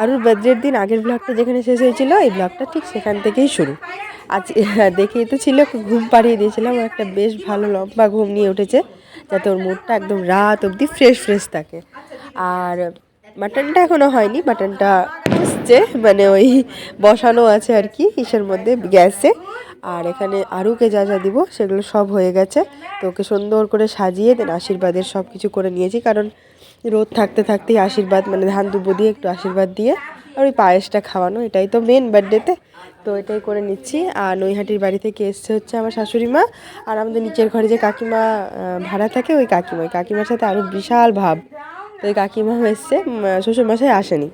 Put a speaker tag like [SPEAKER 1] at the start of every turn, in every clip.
[SPEAKER 1] আরুর বার্থডের দিন, আগের ব্লগটা যেখানে শেষ হয়েছিল, এই ব্লগটা ঠিক সেখান থেকেই শুরু। আজ দেখেই তো ছিল, ঘুম পাড়িয়ে দিয়েছিলাম একটা বেশ ভালো লম্বা ঘুম নিয়ে উঠেছে, যাতে ওর মুডটা একদম রাত অবধি ফ্রেশ ফ্রেশ থাকে। আর মাটনটা এখনও হয়নি, মাটনটা এসছে মানে ওই বসানো আছে আর কি, ইসের মধ্যে গ্যাসে। আর এখানে আরুকে যা যা দিব, সেগুলো সব হয়ে গেছে। তো ওকে সুন্দর করে সাজিয়ে দেন, আশীর্বাদের সব কিছু করে নিয়েছি, কারণ রোদ থাকতে থাকতেই আশীর্বাদ মানে ধান দুব্বো দিয়ে একটু আশীর্বাদ দিয়ে, আর ওই পায়েসটা খাওয়ানো, এটাই তো মেন বার্থডেতে তো। এটাই করে নিচ্ছি। আর নৈহাটির বাড়ি থেকে এসছে হচ্ছে আমার শাশুড়ি মা, আর আমাদের নিচের ঘরে যে কাকিমা ভাড়া থাকে, ওই কাকিমা, ওই কাকিমার সাথে আরও বিশাল ভাব। তো ওই কাকিমাও এসছে শ্বশুরমশাই আসেনি।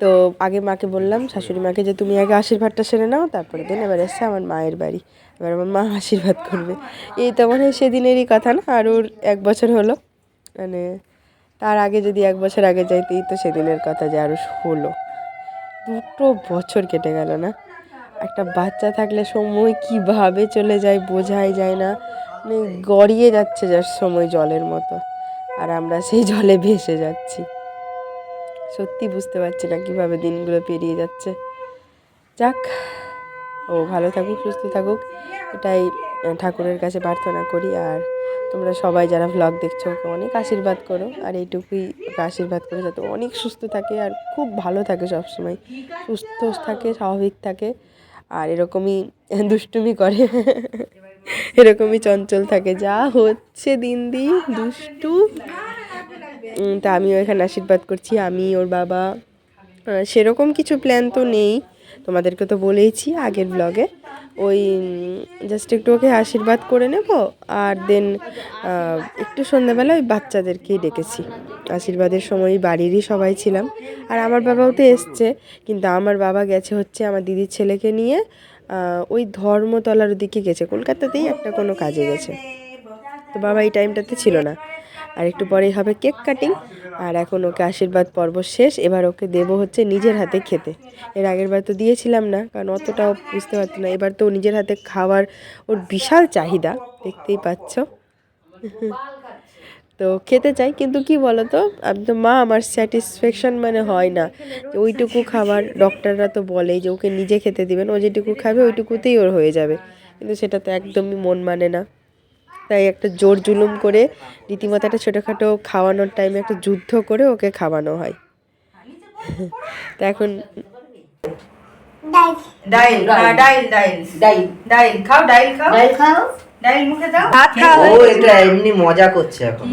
[SPEAKER 1] তো আগে মাকে বললাম, শাশুড়ি মাকে যে তুমি আগে আশীর্বাদটা সেরে নাও তারপরে দিন এবার এসছে আমার মায়ের বাড়ি। এবার আমার মা আশীর্বাদ করবে। এই তো মনে সেদিনেরই কথা না, আর ওর এক বছর হলো। মানে তার আগে যদি এক বছর আগে যাইতেই তো সেদিনের কথা যে আরও হলো। দুটো বছর কেটে গেল না। একটা বাচ্চা থাকলে সময় কীভাবে চলে যায়, বোঝাই যায় না। মানে গড়িয়ে যাচ্ছে যার সময় জলের মতো। আর আমরা সেই জলে ভেসে যাচ্ছি। সত্যি বুঝতে পারছি না কীভাবে দিনগুলো পেরিয়ে যাচ্ছে। যাক, ও ভালো থাকুক, সুস্থ থাকুক, এটাই ঠাকুরের কাছে প্রার্থনা করি। আর তোমরা সবাই যারা ভ্লগ দেখছ, ওকে অনেক আশীর্বাদ করো। আর এইটুকুই ওকে আশীর্বাদ করো যাতে অনেক সুস্থ থাকে আর খুব ভালো থাকে সবসময়। সুস্থ থাকে, স্বাভাবিক থাকে। আর এরকমই দুষ্টুমি করে। এরকমই চঞ্চল থাকে, যা হচ্ছে দিন দিন, দুষ্টু। তা আমিও এখানে আশীর্বাদ করছি, আমি, ওর বাবা সেরকম কিছু প্ল্যান তো নেই। তোমাদেরকে তো বলেইছি আগের ব্লগে ওই জাস্ট একটু ওকে আশীর্বাদ করে নেব, আর দেন একটু সন্ধ্যাবেলা ওই বাচ্চাদেরকেই ডেকেছি। আশীর্বাদের সময় বাড়িরই সবাই ছিলাম। আর আমার বাবাও তো এসছে, কিন্তু আমার বাবা গেছে হচ্ছে আমার দিদির ছেলেকে নিয়ে ওই ধর্মতলার দিকে গেছে। কলকাতাতেই একটা কোনো কাজে গেছে। তো বাবা এই টাইমটাতে ছিল না। আর একটু পরেই হবে কেক কাটিং। আর এখন ওকে আশীর্বাদ পর্ব শেষ। এবার ওকে দেবো হচ্ছে নিজের হাতে খেতে। এর আগের বার তো দিয়েছিলাম না, কারণ অতটাও বুঝতে পারতো না। এবার তো নিজের হাতে খাওয়ার ওর বিশাল চাহিদা। দেখতেই পাচ্ছ। তো খেতে চাই কিন্তু কি বলো তো আমি তো মা আমার স্যাটিসফ্যাকশন মানে হয় না। যে ওইটুকু খাবার ডক্টররা তো বলেই যে ওকে নিজে খেতে দিবেন ও যেটুকু খাবে ওইটুকুতেই ওর হয়ে যাবে। কিন্তু সেটা তো একদমই মন মানে না। তাই একটা জোর জুলুম করে রীতিমতো একটা ছোটোখাটো খাওয়ানোর টাইমে একটা যুদ্ধ করে ওকে খাওয়ানো হয়। তা এখন
[SPEAKER 2] ডাইল হ্যাঁ, ডাইল ডাইল।
[SPEAKER 3] ডাইল।
[SPEAKER 2] ডাইল। খাও ডাইল খাও।
[SPEAKER 3] ডাইল খাও।
[SPEAKER 2] ডাইল মুখে দাও। ভাত
[SPEAKER 4] ও এটা এমনি মজা করছে এখন।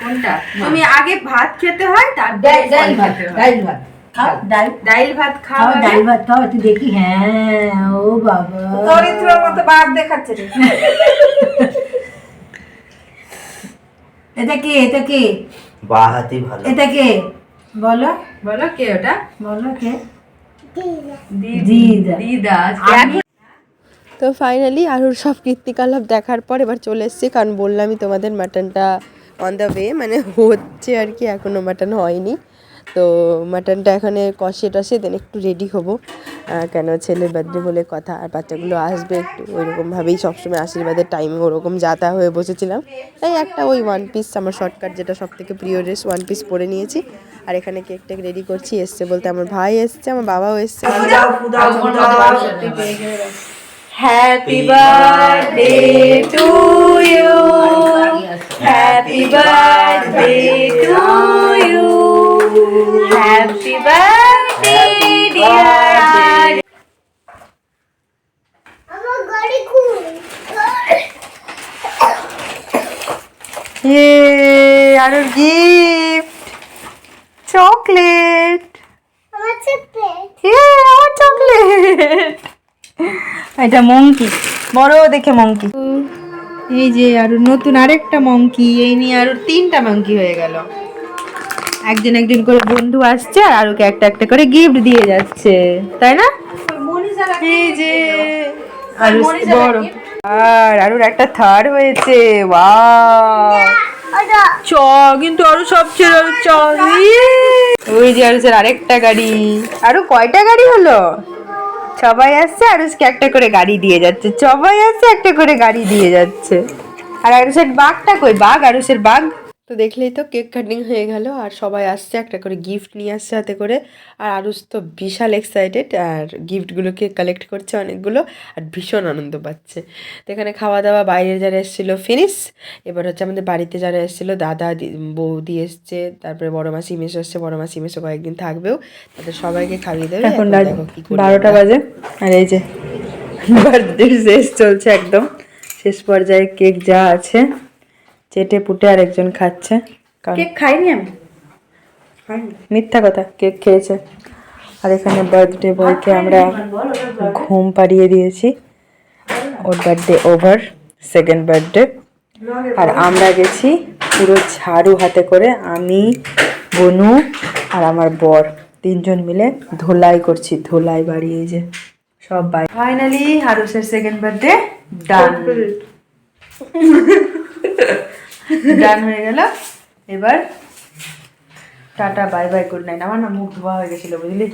[SPEAKER 2] কোনটা? তুমি আগে ভাত খেতে হয় তারপরে
[SPEAKER 3] ডাইল ডাইল ভাত ডাইল ভাত। খাও
[SPEAKER 2] ভাত খাও
[SPEAKER 3] খাও ভাত খাও একটু দেখি। হ্যাঁ ও বাবা।
[SPEAKER 2] চরিত্রের মতো বাঘ দেখাচ্ছে
[SPEAKER 3] এটা কে এটা কে?
[SPEAKER 4] বা ভালো।
[SPEAKER 3] এটা কে? বলো।
[SPEAKER 2] বলো কে ওটা?
[SPEAKER 3] বলো কে?
[SPEAKER 2] দিদা।
[SPEAKER 3] দিদা।
[SPEAKER 1] তো ফাইনালি আরুর সব কীর্তিকলাপ দেখার পর এবার চলে এসেছি কারণ বললামই তোমাদের মাটনটা অন দ্য ওয়ে মানে হচ্ছে আর কি এখনও মাটন হয়নি তো মাটনটা এখানে কষে টষে দেন একটু রেডি হব কেন ছেলের বার্থডে বলে কথা আর বাচ্চাগুলো আসবে একটু ওইরকমভাবেই সবসময় আশীর্বাদের টাইমে ওরকম যাতা হয়ে বসেছিলাম তাই একটা ওই ওয়ান পিস আমার শর্টকাট যেটা সব থেকে প্রিয় ড্রেস ওয়ান পিস পরে নিয়েছি আর এখানে কেক টেক রেডি করছি এসছে বলতে আমার ভাই এসছে আমার বাবাও এসছে
[SPEAKER 2] Happy birthday to you. Happy birthday to you.
[SPEAKER 1] Happy birthday, dear. Yay, I don't give.
[SPEAKER 2] এটা মঙ্কি বড় দেখে মঙ্কি এই যে আর নতুন আরেকটা মঙ্কি এই নিয়ে আরও তিনটা মঙ্কি হয়ে গেল। একজন একজন করে বন্ধু আসছে আর আরোকে একটা একটা করে গিফট দিয়ে যাচ্ছে। তাই না? এই যে আরও বড়। আর আরোর একটা থার্ড হয়েছে। ওয়াও চ কিন্তু আরও সবচেয়ে চ! ওই যে আরও আরেকটা গাড়ি। আরও কয়টা গাড়ি হলো? সবাই আসছে, আরুষকে একটা করে গাড়ি দিয়ে যাচ্ছে। সবাই আসছে, একটা করে গাড়ি দিয়ে যাচ্ছে। আর আরুষের বাঘটা কই? বাঘ? আরুষের বাঘ?
[SPEAKER 1] তো দেখলেই তো কেক কাটিং হয়ে গেল আর সবাই আসছে একটা করে গিফট নিয়ে আসছে হাতে করে। আর আরুষ তো বিশাল এক্সাইটেড আর গিফটগুলোকে কালেক্ট করছে অনেকগুলো আর ভীষণ আনন্দ পাচ্ছে। তো এখানে খাওয়া দাওয়া বাইরে যারা এসেছিল ফিনিশ। এবার হচ্ছে আমাদের বাড়িতে যারা এসেছিল দাদা বৌদি এসছে তারপরে বড় মাসি মেসো এসছে বড় মাসি মেসো কয়েকদিন থাকবেও। তাদের সবাইকে খাইয়ে দেবে।
[SPEAKER 2] এখন বারোটা বাজে। আর এই যে বার্থডে শেষ চলছে একদম। শেষ পর্যায়ে কেক যা আছে। চেটে পুটে আর একজন খাচ্ছে। কেক খাইনি আমি। মিথ্যা কথা কেক খেয়েছে। আর এখানে বার্থডে বয়কে আমরা ঘুম পাড়িয়ে দিয়েছি। ওর বার্থডে ওভার সেকেন্ড বার্থডে আর আমরা গেছি পুরো ঝাড়ু হাতে করে আমি বনু আর আমার বর। তিনজন মিলে ধোলাই করছি ধোলাই বাড়ি এই যে সব বাই ফাইনালি হারুসের সেকেন্ড বার্থডে ডান ডান হয়ে গেল। এবার tata bye bye good night আমার না মুখ ধোয়া হয়ে গেছিল, বুঝলি?